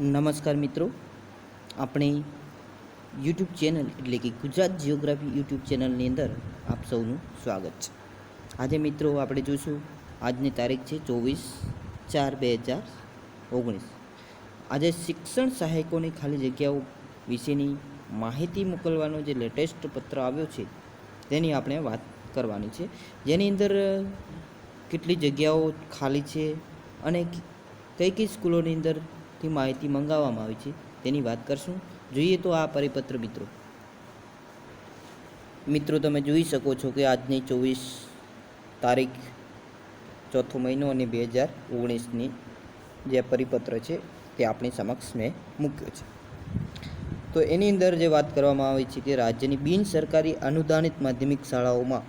નમસ્કાર મિત્રો. આપણી યુટ્યુબ ચેનલ એટલે કે ગુજરાત જિયોગ્રાફી યુટ્યુબ ચેનલની અંદર આપ સૌનું સ્વાગત છે. આજે મિત્રો આપણે જોઈશું આજની તારીખ છે ચોવીસ ચાર બે હજાર ઓગણીસ. આજે શિક્ષણ સહાયકોની ખાલી જગ્યાઓ વિશેની માહિતી મોકલવાનો જે લેટેસ્ટ પત્ર આવ્યો છે તેની આપણે વાત કરવાની છે. જેની અંદર કેટલી જગ્યાઓ ખાલી છે અને કઈ કઈ સ્કૂલોની અંદરથી માહિતી મંગાવવામાં આવી છે. તેની વાત કરશું. જોઈએ તો આ પરિપત્ર, મિત્રો. મિત્રો, તમે જોઈ શકો છો કે આજની ચોવીસ તારીખ, ચોથો મહિનો અને બે હજાર ઓગણીસની જે પરિપત્ર છે તે આપણી સમક્ષ મેં મૂક્યો છે. તો એની અંદર જે વાત કરવામાં આવી છે કે રાજ્યની બિન સરકારી અનુદાનિત માધ્યમિક શાળાઓમાં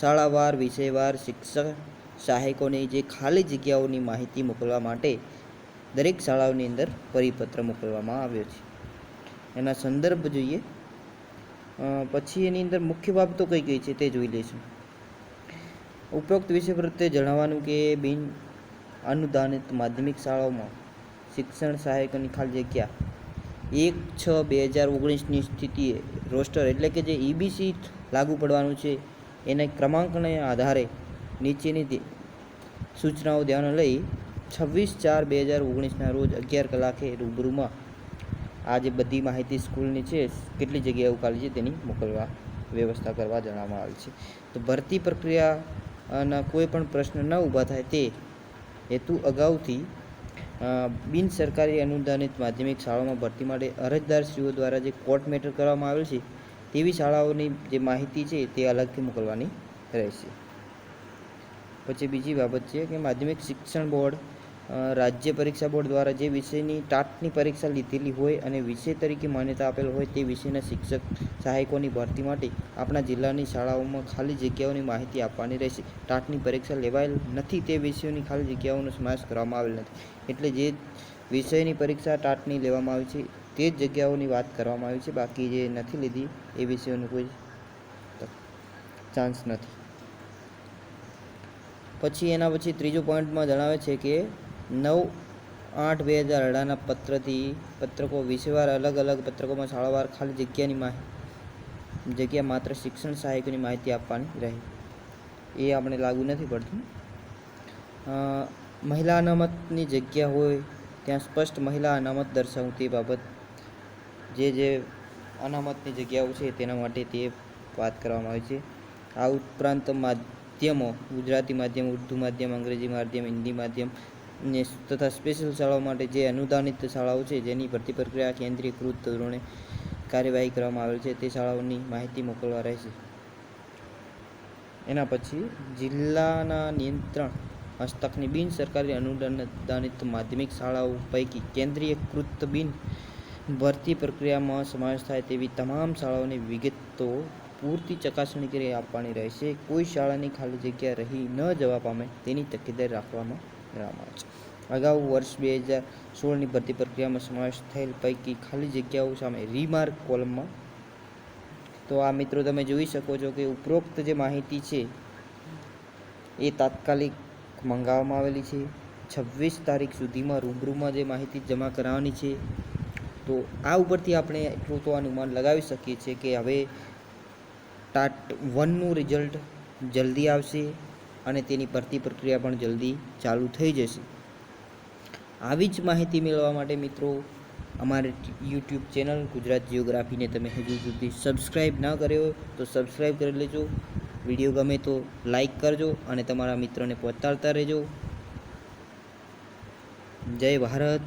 શાળાવાર, વિષયવાર, શિક્ષક, સહાયકોની જે ખાલી જગ્યાઓની માહિતી મોકલવા માટે દરેક શાળાઓની અંદર પરિપત્ર મોકલવામાં આવ્યો છે. એના સંદર્ભ જોઈએ. પછી એની અંદર મુખ્ય બાબતો કઈ કઈ છે તે જોઈ લઈશું. ઉપરોક્ત વિષય પ્રત્યે જણાવવાનું કે બિન અનુદાનિત માધ્યમિક શાળાઓમાં શિક્ષણ સહાયકોની ખાલી જગ્યા એક છ બે હજાર ઓગણીસની સ્થિતિએ રોસ્ટર એટલે કે જે ઈબીસી લાગુ પડવાનું છે એના ક્રમાંકને આધારે નીચેની સૂચનાઓ ધ્યાને લઈ છવ્વીસ ચાર બે હજાર ઓગણીસના રોજ અગિયાર કલાકે રૂબરૂમાં આ જે બધી માહિતી સ્કૂલની છે, કેટલી જગ્યાએ ઉકાલી છે તેની મોકલવા વ્યવસ્થા કરવા જણાવવામાં આવી છે. તો ભરતી પ્રક્રિયાના કોઈ પણ પ્રશ્ન ન ઊભા થાય તે હેતુ અગાઉથી બિન સરકારી અનુદાનિત માધ્યમિક શાળાઓમાં ભરતી માટે અરજદારશ્રીઓ દ્વારા જે કોર્ટ મેટર કરવામાં આવેલ છે, તેવી શાળાઓની જે માહિતી છે તે અલગથી મોકલવાની રહેશે. પછી બીજી બાબત છે કે માધ્યમિક શિક્ષણ બોર્ડ રાજ્ય પરીક્ષા બોર્ડ દ્વારા જે વિષયની ટાટની પરીક્ષા લીધેલી હોય અને વિષય તરીકે માન્યતા આપેલ હોય તે વિષયના શિક્ષક સહાયકોની ભરતી માટે આપણા જિલ્લાની શાળાઓમાં ખાલી જગ્યાઓની માહિતી આપવાની રહેશે. ટાટની પરીક્ષા લેવાયેલ નથી તે વિષયોની ખાલી જગ્યાઓનો સમાવેશ કરવામાં આવેલ નથી. એટલે જે વિષયની પરીક્ષા ટાટની લેવામાં આવી છે તે જ જગ્યાઓની વાત કરવામાં આવી છે. બાકી જે નથી લીધી એ વિષયોનો કોઈ ચાન્સ નથી. પછી એના પછી ત્રીજો પોઈન્ટમાં જણાવે છે કે નવ આઠ બે હજાર અઢારના પત્રથી પત્રકો વિષયવાર અલગ અલગ પત્રકોમાં શાળાવાર ખાલી જગ્યાની માહિતી જગ્યા માત્ર શિક્ષણ સહાયકોની માહિતી આપવાની રહે. એ આપણે લાગુ નથી પડતું. મહિલા અનામતની જગ્યા હોય ત્યાં સ્પષ્ટ મહિલા અનામત દર્શાવું તે બાબત. જે જે અનામતની જગ્યાઓ છે તેના માટે તે વાત કરવામાં આવી છે. આ ઉપરાંત માધ્યમો, ગુજરાતી માધ્યમ, ઉર્દુ માધ્યમ, અંગ્રેજી માધ્યમ, હિન્દી માધ્યમ ને તથા સ્પેશિયલ શાળાઓ માટે જે અનુદાનિત શાળાઓ છે, જેની ભરતી પ્રક્રિયા કેન્દ્રીયકૃત ધોરણે કાર્યવાહી કરવામાં આવેલ છે, તે શાળાઓની માહિતી મોકલવા રહેશે. એના પછી જિલ્લાના નિયંત્રણ હસ્તકની બિન સરકારી અનુદાનિત માધ્યમિક શાળાઓ પૈકી કેન્દ્રીયકૃત બિન ભરતી પ્રક્રિયામાં સમાવેશ થાય તેવી તમામ શાળાઓની વિગતો પૂરતી ચકાસણી કરી આપવાની રહેશે. કોઈ શાળાની ખાલી જગ્યા રહી ન જવા પામે તેની તકેદારી રાખવામાં કરવામાં છે. અગાઉ વર્ષ બે હજાર સોળની ભરતી પ્રક્રિયામાં સમાવેશ થયેલ પૈકી ખાલી જગ્યાઓ સામે રીમાર્ક કોલમમાં. તો આ મિત્રો તમે જોઈ શકો છો કે ઉપરોક્ત જે માહિતી છે એ તાત્કાલિક મંગાવવામાં આવેલી છે. છવ્વીસ તારીખ સુધીમાં રૂબરૂમાં જે માહિતી જમા કરાવવાની છે. તો આ ઉપરથી આપણે એટલું તો અનુમાન લગાવી શકીએ છીએ કે હવે ટાટ વનનું રિઝલ્ટ જલ્દી આવશે અને તેની ભરતી પ્રક્રિયા પણ જલ્દી ચાલુ થઈ જશે. આવી જ માહિતી મેળવવા માટે મિત્રો, અમારી યુટ્યુબ ચેનલ ગુજરાત જિયોગ્રાફીને તમે હજુ સુધી સબસ્ક્રાઈબ ન કર્યો તો સબસ્ક્રાઈબ કરી લેજો. વીડિયો ગમે તો લાઈક કરજો અને તમારા મિત્રોને પહોંચાડતા રહેજો. જય ભારત.